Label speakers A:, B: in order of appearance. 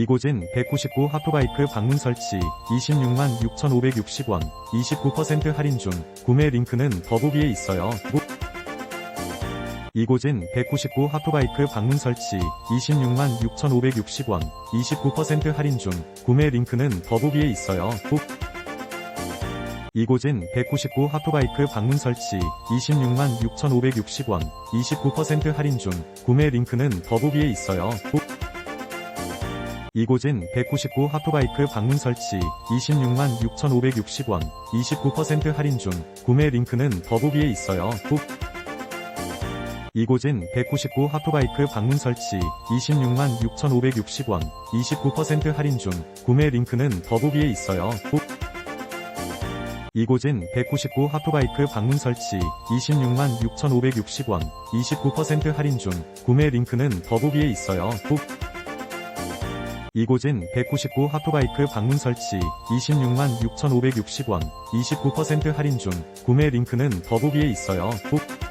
A: 이곳은 199 하프바이크 방문 설치 26만 6,560원 29% 할인 중 구매 링크는 더보기에 있어요. 뭐- 이곳은 199 하프바이크 방문 설치 26만 6,560원 29% 할인 중 구매 링크는 더보기에 있어요. 뭐- 이곳은 199 하프바이크 방문 설치 26만 6,560원 29% 할인 중 구매 링크는 더보기에 있어요. 뭐- 이곳은 199 하프바이크 방문 설치 26만 6,560원 29% 할인 중 구매 링크는 더보기에 있어요. 뭐- 이곳은 199 하프바이크 방문 설치 26만 6,560원 29% 할인 중 구매 링크는 더보기에 있어요. 뭐- 이곳은 199 하프바이크 방문 설치 26만 6,560원 29% 할인 중 구매 링크는 더보기에 있어요. 뭐- 이곳은 199 하프바이크 방문 설치 26만 6,560원 29% 할인 중 구매 링크는 더보기에 있어요. 뭐-